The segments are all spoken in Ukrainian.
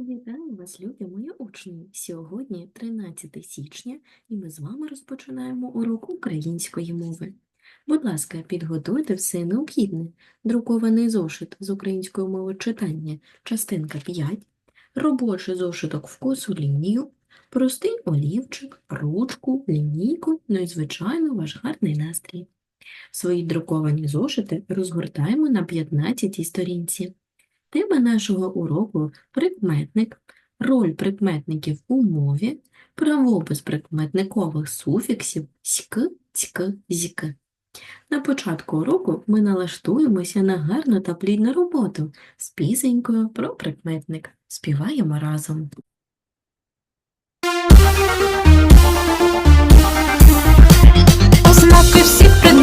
Вітаю вас, любі мої учні! Сьогодні 13 січня, і ми з вами розпочинаємо урок української мови. Будь ласка, підготуйте все необхідне. Друкований зошит з української мови читання, частинка 5, робочий зошиток в косу лінію, простий олівчик, ручку, лінійку, ну і, звичайно, ваш гарний настрій. Свої друковані зошити розгортаємо на 15 сторінці. Тема нашого уроку – прикметник, роль прикметників у мові, правопис прикметникових суфіксів ськ, цьк, зьк. На початку уроку ми налаштуємося на гарну та плідну роботу з пісенькою про прикметник. Співаємо разом. Ознаки всіх предметів,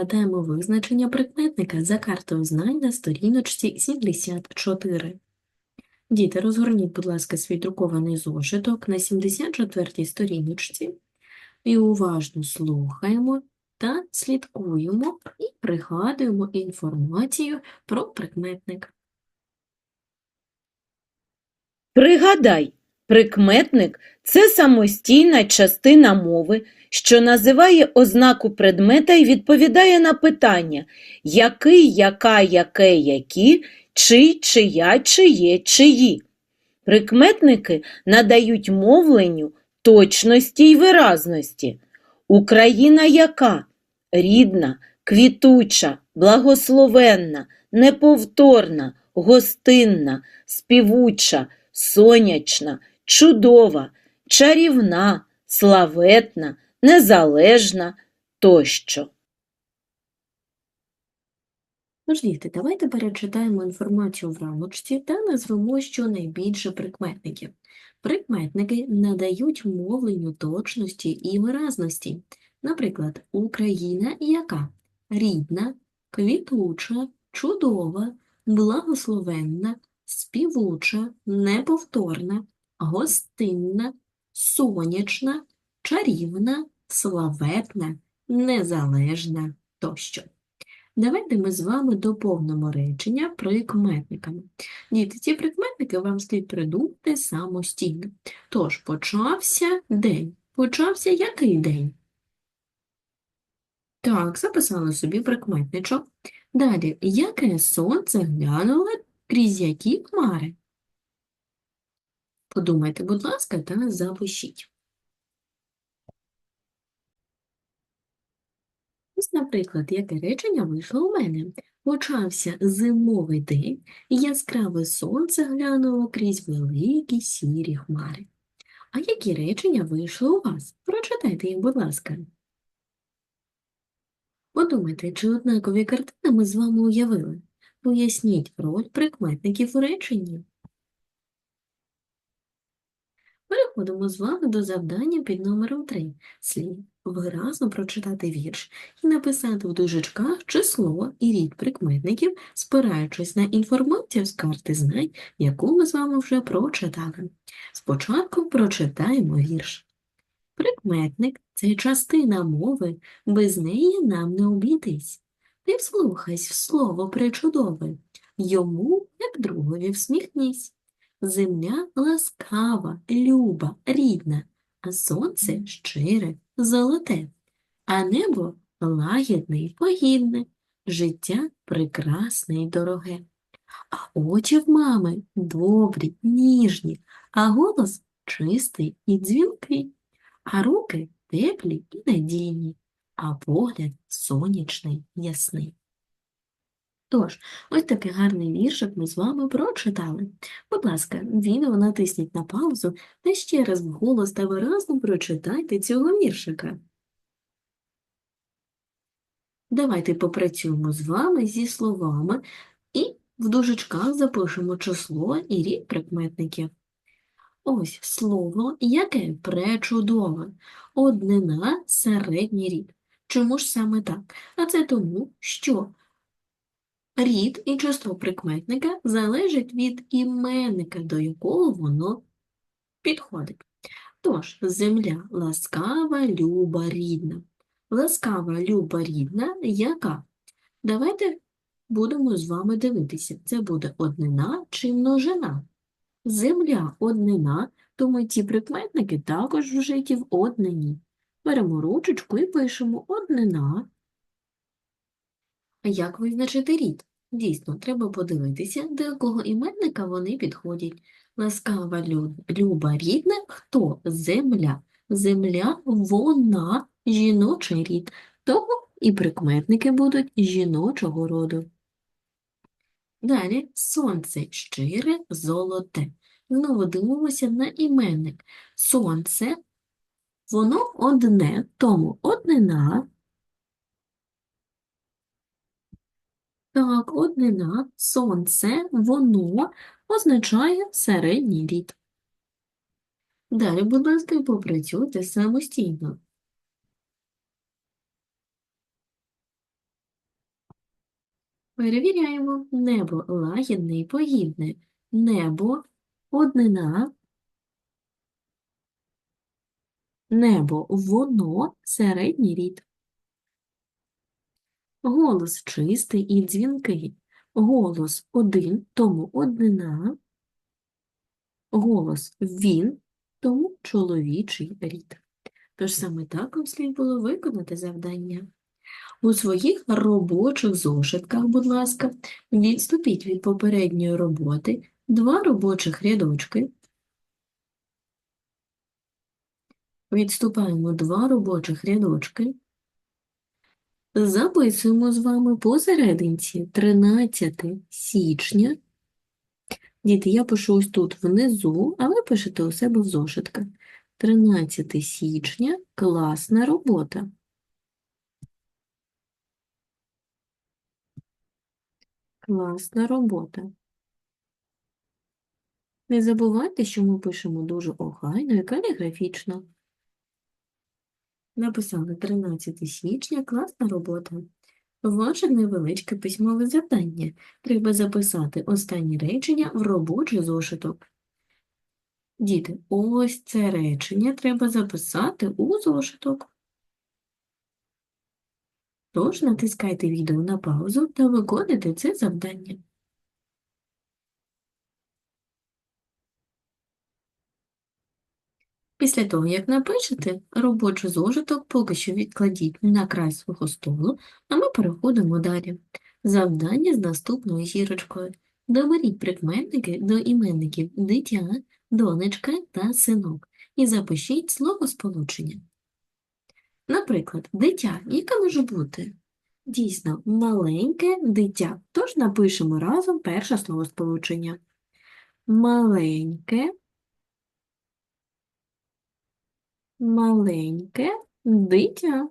з вами пригадаємо визначення прикметника за картою знань на сторіночці 74. Діти, розгорніть, будь ласка, свій друкований зошиток на 74-й сторіночці і уважно слухаємо та слідкуємо і пригадуємо інформацію про прикметник. Пригадай, прикметник – це самостійна частина мови, що називає ознаку предмета і відповідає на питання який, яка, яке, які, чий, чия, чиє, чиї. Прикметники надають мовленню точності й виразності. Україна яка? Рідна, квітуча, благословенна, неповторна, гостинна, співуча, сонячна, чудова, чарівна, славетна, незалежна тощо. Тож, діти, давайте перечитаємо інформацію в рамочці та назвемо щонайбільше прикметників. Прикметники надають мовленню точності і виразності. Наприклад, Україна яка? Рідна, квітуча, чудова, благословенна, співуча, неповторна, гостинна, сонячна, чарівна, славетна, незалежна тощо. Давайте ми з вами доповнимо речення прикметниками. Діти, ці прикметники вам слід придумати самостійно. Тож, почався день. Почався який день? Так, записали собі прикметничок. Далі, яке сонце глянуло крізь які хмари? Подумайте, будь ласка, та запишіть. Ось, наприклад, яке речення вийшло у мене. Почався зимовий день, і яскраве сонце глянуло крізь великі сірі хмари. А які речення вийшли у вас? Прочитайте їх, будь ласка. Подумайте, чи однакові картини ми з вами уявили? Поясніть роль прикметників у реченні. Переходимо з вами до завдання під номером 3. Слід виразно прочитати вірш і написати в дужечках число і рід прикметників, спираючись на інформацію з карти знань, яку ми з вами вже прочитали. Спочатку прочитаємо вірш. Прикметник – це частина мови, без неї нам не обійтись. Ти вслухайся в слово причудове, йому, як другові, всміхнись. Земля ласкава, люба, рідна, а сонце щире, золоте, а небо лагідне й погідне, життя прекрасне й дороге. А очі в мами добрі, ніжні, а голос чистий і дзвінкий, а руки теплі і надійні, а погляд сонячний, ясний. Тож, ось такий гарний віршик ми з вами прочитали. Будь ласка, відео натисніть на паузу та ще раз вголос та виразно прочитайте цього віршика. Давайте попрацюємо з вами зі словами і в дужечках запишемо число і рід прикметників. Ось слово, яке пречудове. Однина середній рід. Чому ж саме так? А це тому, що рід і число прикметника залежать від іменника, до якого воно підходить. Тож, земля ласкава, люба, рідна. Ласкава, люба, рідна, яка? Давайте будемо з вами дивитися, це буде однина чи множина. Земля – однина, тому ці прикметники також вжиті в однині. Беремо ручечку і пишемо однина. Як визначити рід? Дійсно, треба подивитися, до якого іменника вони підходять. Ласкава, люба, рідна – хто? Земля. Земля – вона, жіночий рід. Тому і прикметники будуть жіночого роду. Далі сонце щире, золоте. Знову дивимося на іменник. Сонце, воно одне, тому однина. Так, однина, сонце, воно означає середній рід. Далі, будь ласка, попрацюйте самостійно. Перевіряємо. Небо лагідне і погідне. Небо – однина. Небо – воно – середній рід. Голос чистий і дзвінкий. Голос один, тому однина. Голос він, тому чоловічий рід. Тож саме так вам слід було виконати завдання. У своїх робочих зошитках, будь ласка, відступіть від попередньої роботи два робочих рядочки. Відступаємо два робочих рядочки. Записуємо з вами посерединці 13 січня. Діти, я пишу ось тут внизу, а ви пишете у себе в зошитках. 13 січня – класна робота. Класна робота. Не забувайте, що ми пишемо дуже охайно і каліграфічно. Написали 13 січня, класна робота. Ваше невеличке письмове завдання. Треба записати останні речення в робочий зошиток. Діти, ось це речення треба записати у зошиток. Тож натискайте відео на паузу та виконуйте це завдання. Після того, як напишете, робочий зошиток поки що відкладіть на край свого столу, а ми переходимо далі. Завдання з наступною зірочкою. Доберіть прикметники до іменників дитя, донечка та синок і запишіть словосполучення. Наприклад, дитя, яке може бути? Дійсно, маленьке дитя. Тож напишемо разом перше словосполучення. Маленьке, маленьке дитя.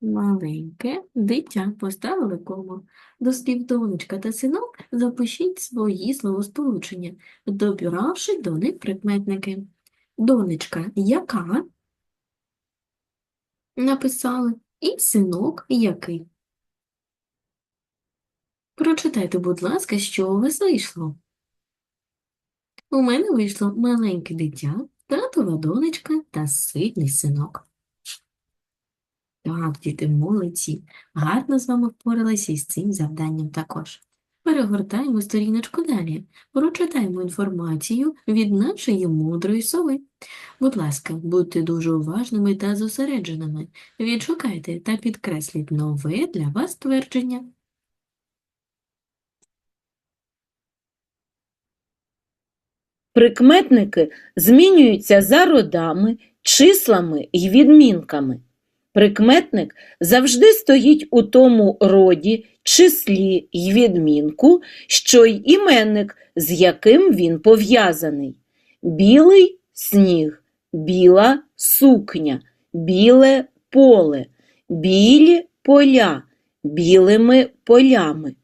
Маленьке дитя. Поставили кому. До слів донечка та синок запишіть свої словосполучення, добиравши до них прикметники. Донечка яка? Написали. І синок який. Прочитайте, будь ласка, що у вас вийшло. У мене вийшло маленьке дитя, татова донечка та сильний синок. Так, діти, молодці. Гарно з вами впоралися із цим завданням також. Перегортаємо сторіночку далі. Прочитаємо інформацію від нашої мудрої сови. Будь ласка, будьте дуже уважними та зосередженими. Відшукайте та підкресліть нове для вас твердження. Прикметники змінюються за родами, числами і відмінками. Прикметник завжди стоїть у тому роді, числі й відмінку, що й іменник, з яким він пов'язаний. Білий сніг, біла сукня, біле поле, білі поля, білими полями.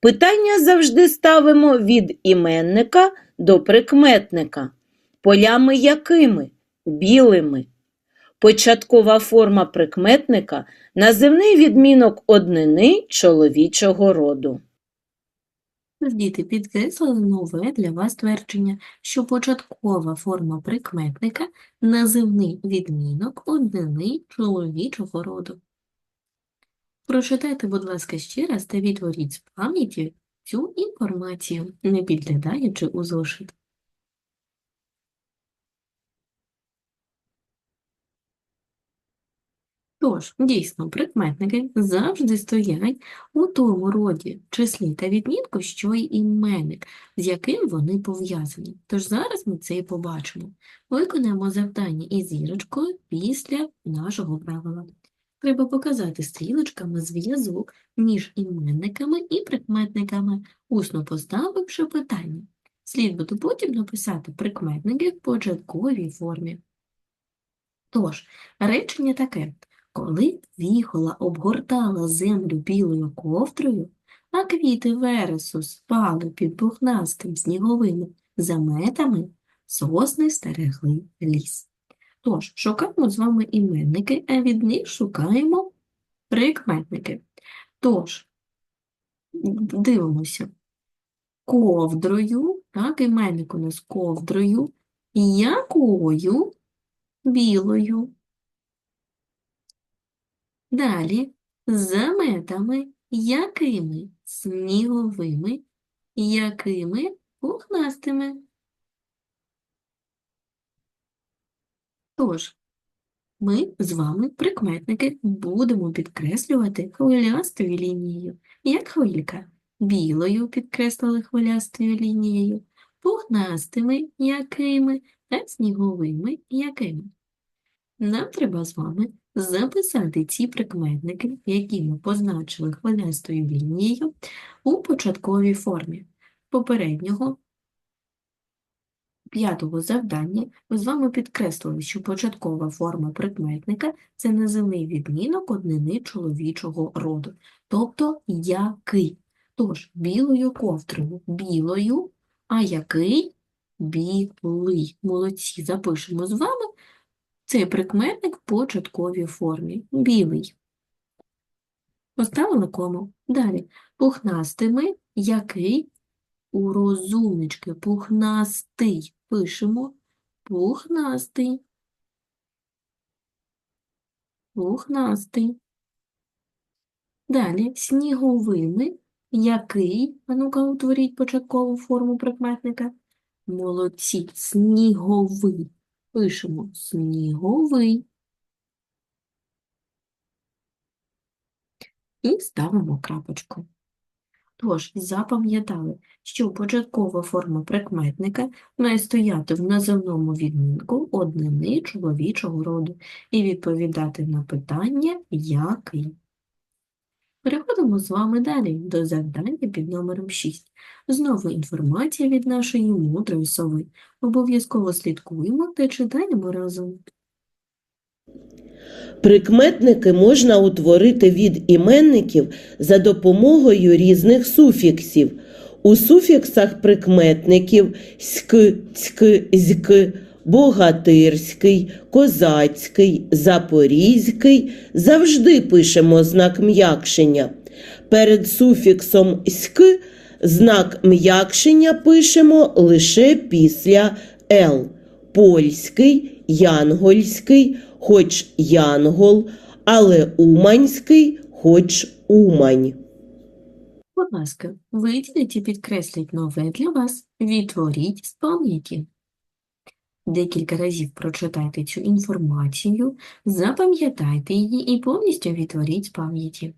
Питання завжди ставимо від іменника до прикметника. Полями якими? Білими. Початкова форма прикметника – називний відмінок однини чоловічого роду. Діти підкреслили нове для вас твердження, що початкова форма прикметника – називний відмінок однини чоловічого роду. Прочитайте, будь ласка, ще раз та відтворіть з пам'яті цю інформацію, не підглядаючи у зошит. Тож, дійсно, прикметники завжди стоять у тому роді, числі та відмінку, що й іменник, з яким вони пов'язані. Тож зараз ми це і побачимо. Виконаємо завдання із зірочкою після нашого правила. Треба показати стрілочками зв'язок між іменниками і прикметниками, усно поставивши питання. Слід буде потім написати прикметники в початковій формі. Тож, речення таке. Коли віхола обгортала землю білою ковдрою, а квіти вересу спали під пухнастим сніговими заметами, сосни стерегли ліс. Тож, шукаємо з вами іменники, а від них шукаємо прикметники. Тож, дивимося. Ковдрою, так, іменник у нас ковдрою, якою білою. Далі заметами якими сніговими, якими пухнастими. Тож, ми з вами, прикметники, будемо підкреслювати хвилястою лінією, як хвилька. Білою підкреслили хвилястою лінією, пухнастими якими та сніговими якими. Нам треба з вами записати ці прикметники, які ми позначили хвилястою лінією, у початковій формі. Попереднього п'ятого завдання ми з вами підкреслили, що початкова форма прикметника – це називний відмінок однини чоловічого роду, тобто який. Тож, білою ковдрою – білою, а який – білий. Молодці, запишемо з вами цей прикметник в початковій формі. Білий. Поставили кому. Далі. Пухнастими, який у розумнички. Пухнастий. Пишемо. Пухнастий. Пухнастий. Далі. Сніговими, який. А ну-ка, утворіть початкову форму прикметника. Молодці. Сніговий. Пишемо сніговий. І ставимо крапочку. Тож, запам'ятали, що початкова форма прикметника має стояти в називному відмінку однини чоловічого роду і відповідати на питання «який?». Переходимо з вами далі до завдання під номером 6. Знову інформація від нашої мудрої сови. Обов'язково слідкуємо та читаємо разом. Прикметники можна утворити від іменників за допомогою різних суфіксів. У суфіксах прикметників ськ, цьк, зьк, богатирський, козацький, запорізький завжди пишемо знак м'якшення. Перед суфіксом ськ знак м'якшення пишемо лише після л. Польський, янгольський, хоч янгол, але уманський, хоч умань. Будь ласка, виділіть і підкресліть нове для вас, відтворіть з пам'яті. Декілька разів прочитайте цю інформацію, запам'ятайте її і повністю відтворіть з пам'яті.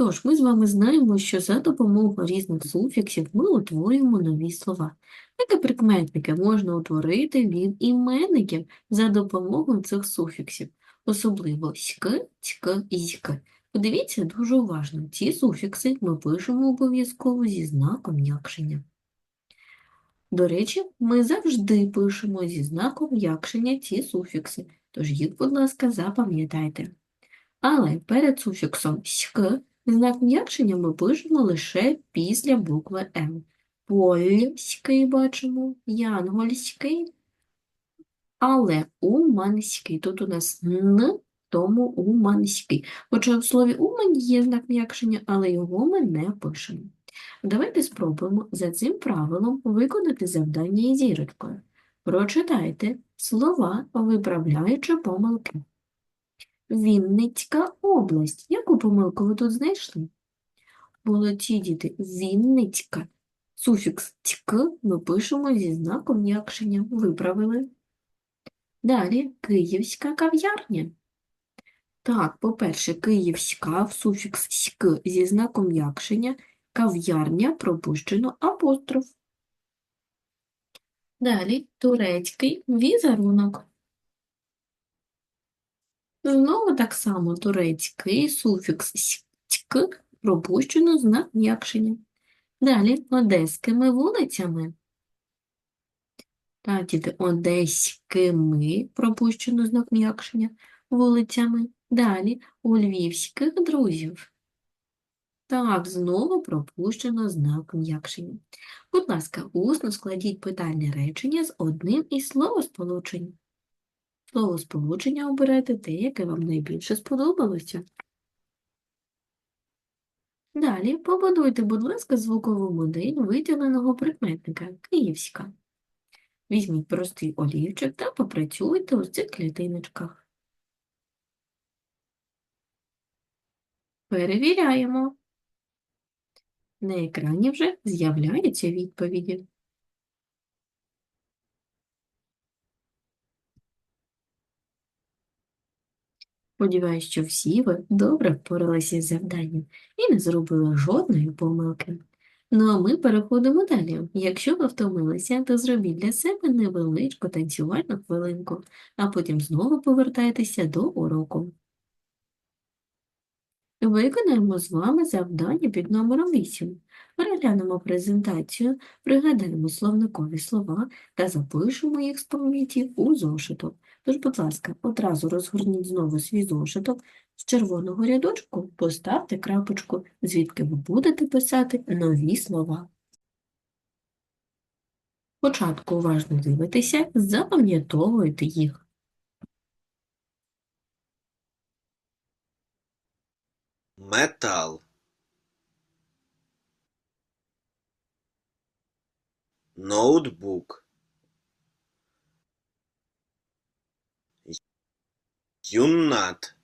Тож, ми з вами знаємо, що за допомогою різних суфіксів ми утворюємо нові слова. Так і прикметники можна утворити від іменників за допомогою цих суфіксів. особливо ськ, цьк, зьк. Подивіться дуже уважно. Ці суфікси ми пишемо обов'язково зі знаком м'якшення. До речі, ми завжди пишемо зі знаком м'якшення ці суфікси, тож їх, будь ласка, запам'ятайте. Але перед суфіксом «ськ» знак м'якшення ми пишемо лише після букви «м». Польський бачимо, янгольський, але уманський. Тут у нас «н», тому уманський. Хоча в слові умань є знак м'якшення, але його ми не пишемо. Давайте спробуємо за цим правилом виконати завдання із зірочкою. Прочитайте слова, виправляючи помилки. Вінницька область. Яку помилку ви тут знайшли? Молодці діти, Вінницька. Суфікс «тьк» ми пишемо зі знаком м'якшення. Виправили. Далі київська кав'ярня. Так, по-перше, київська в суфікс «ськ» зі знаком м'якшення, кав'ярня пропущено апостроф. Далі турецький візерунок. Знову так само турецький суфікс «сь», «тьк» пропущено знак м'якшення. Далі одеськими вулицями. Так, діти, одеськими пропущено знак м'якшення вулицями. Далі у львівських друзів. Так, знову пропущено знак м'якшення. Будь ласка, усно складіть питальне речення з одним із словосполучень. Словосполучення обирайте те, яке вам найбільше сподобалося. Далі побудуйте, будь ласка, звукову модель виділеного прикметника Київська. Візьміть простий олівчик та попрацюйте у цих клітиночках. Перевіряємо. На екрані вже з'являються відповіді. Сподіваюсь, що всі ви добре впоралися з завданням і не зробили жодної помилки. Ну а ми переходимо далі. Якщо ви втомилися, то зробіть для себе невеличку танцювальну хвилинку, а потім знову повертайтеся до уроку. Виконаємо з вами завдання під номером 8. Переглянемо презентацію, пригадаємо словникові слова та запишемо їх з пам'яті у зошиток. Тож, будь ласка, одразу розгорніть знову свій зошиток. З червоного рядочку поставте крапочку, звідки ви будете писати нові слова. Спочатку уважно дивитеся, запам'ятовуйте їх. метал ноутбук юннат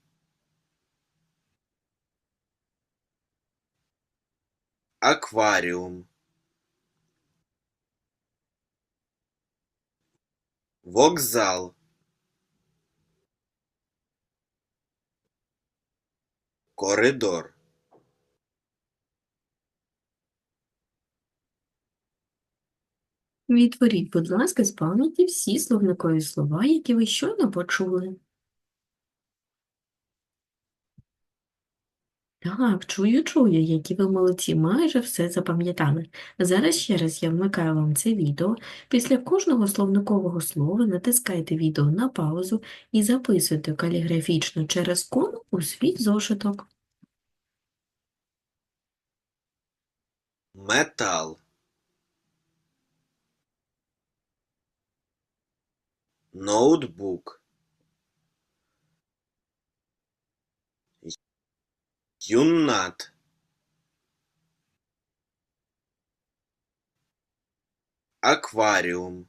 акваріум вокзал. Коридор. Відтворіть, будь ласка, з всі словникові слова, які ви щойно почули. Так, чую, чую, які ви молодці, майже все запам'ятали. Зараз ще раз я вмикаю вам це відео. Після кожного словникового слова натискайте відео на паузу і записуйте каліграфічно через кому у свій зошиток. метал ноутбук юннат акваріум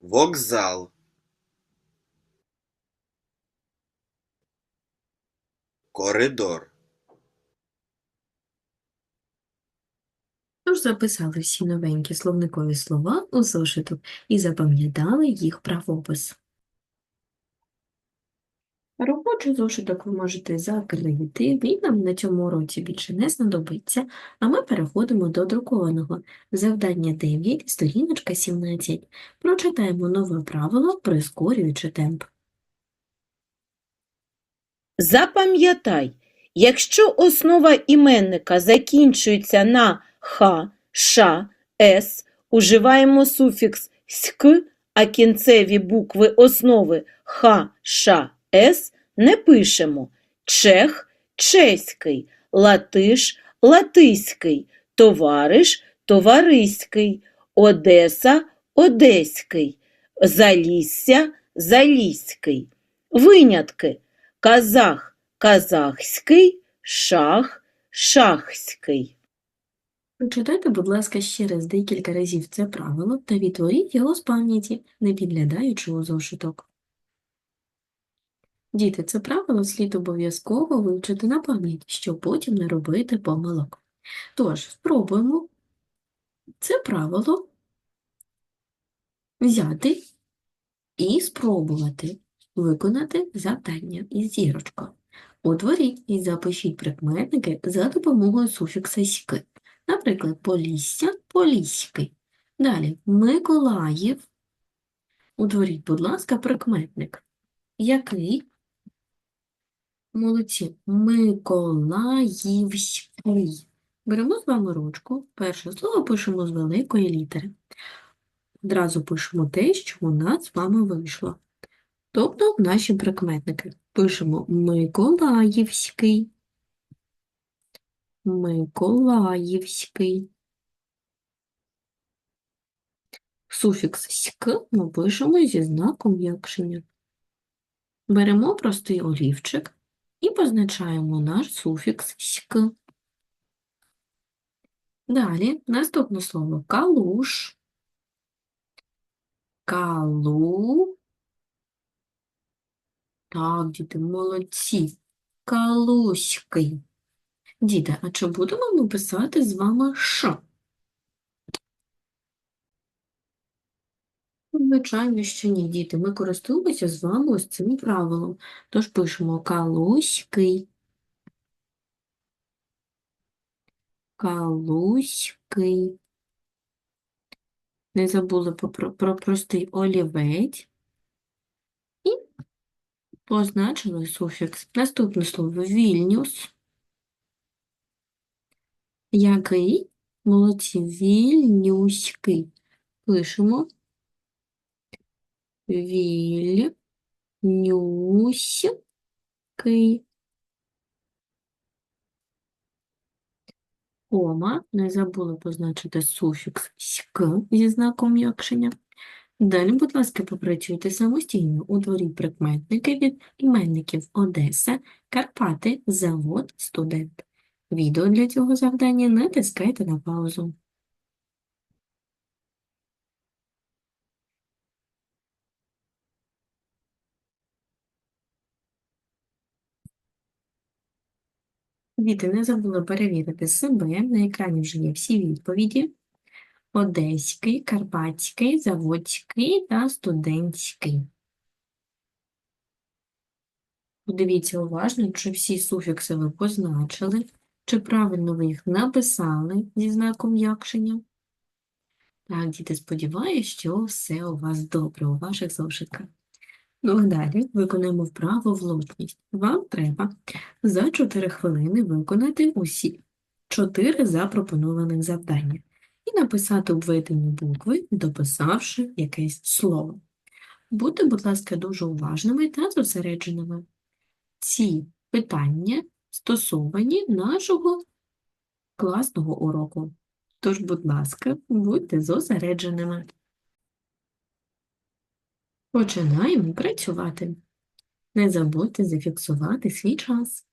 вокзал. Коридор. Тож записали всі новенькі словникові слова у зошиток і запам'ятали їх правопис. Робочий зошиток ви можете закрити, він нам на цьому уроці більше не знадобиться, а ми переходимо до друкованого. Завдання 9, сторіночка 17. Прочитаємо нове правило, прискорюючи темп. Запам'ятай, якщо основа іменника закінчується на х, ш, с, уживаємо суфікс ськ, а кінцеві букви основи х, ш, с не пишемо. Чех – чеський, латиш – латиський, товариш – товариський, Одеса – одеський, залісся – заліський. Винятки – казах – казахський, шах – шахський. Прочитайте, будь ласка, ще раз декілька разів це правило та відтворіть його з пам'яті, не підглядаючи у зошиток. Діти, це правило слід обов'язково вивчити на пам'ять, щоб потім не робити помилок. Тож, спробуємо це правило взяти і спробувати виконати завдання із зірочкою. Утворіть і запишіть прикметники за допомогою суфікса «ськи». Наприклад, Полісся – Поліський. Далі Миколаїв. Утворіть, будь ласка, прикметник. Який? Молодці. Миколаївський. Беремо з вами ручку. Перше слово пишемо з великої літери. Одразу пишемо те, що у нас з вами вийшло. Тобто наші прикметники. Пишемо Миколаївський. Миколаївський. Суфікс «ськ» ми пишемо зі знаком якшення. Беремо простий олівчик і позначаємо наш суфікс «ськ». Далі наступне слово калуш. Калу. Так, діти, молодці. Калуський. Діти, а чи будемо ми писати з вами «ш»? Звичайно, що ні, діти. Ми користуємося з вами ось цим правилом. Тож пишемо «калуський». Калуський. Не забули про, про, про простий олівець. І позначили суфікс. Наступне слово Вільнюс. Який? Молодці. Вільнюський. Пишемо Вільнюський. Кома. Не забули позначити суфікс «ськ» зі знаком якшення. Далі, будь ласка, попрацюйте самостійно. Утворіть прикметники від іменників Одеса, Карпати, Завод, Студент. Відео для цього завдання натискайте на паузу. Діти, не забули перевірити себе. На екрані вже є всі відповіді. Одеський, Карпатський, Заводський та Студентський. Подивіться уважно, чи всі суфікси ви позначили, чи правильно ви їх написали зі знаком якшення. Так, діти, сподіваюся, що все у вас добре у ваших зошитках. Далі виконаємо вправо влучність. Вам треба за 4 хвилини виконати усі 4 запропонованих завдання і написати обведені букви, дописавши якесь слово. Будьте, будь ласка, дуже уважними та зосередженими. Ці питання стосовані нашого класного уроку. Тож, будь ласка, будьте зосередженими. Починаємо працювати. Не забудьте зафіксувати свій час.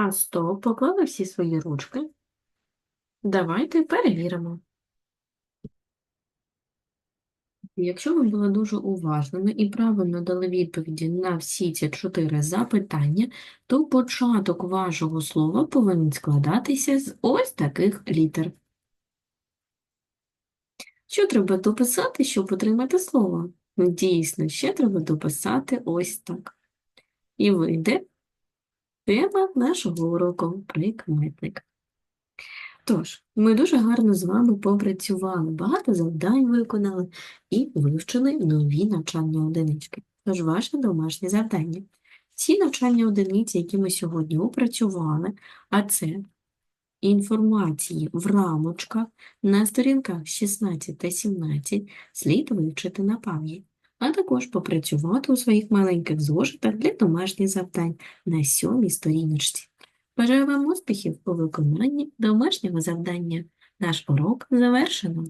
А, стоп, поклали всі свої ручки. Давайте перевіримо. Якщо ви були дуже уважними і правильно дали відповіді на всі ці чотири запитання, то початок вашого слова повинен складатися з ось таких літер. Що треба дописати, щоб отримати слово? Дійсно, ще треба дописати ось так. І вийде тема нашого уроку прикметник. Тож, ми дуже гарно з вами попрацювали, багато завдань виконали і вивчили нові навчальні одинички. Тож, ваше домашнє завдання. Ці навчальні одиниці, які ми сьогодні опрацювали, а це інформації в рамочках на сторінках 16 та 17 слід вивчити на пам'ять, а також попрацювати у своїх маленьких зошитах для домашніх завдань на сьомій сторіночці. Бажаю вам успіхів у виконанні домашнього завдання. Наш урок завершено.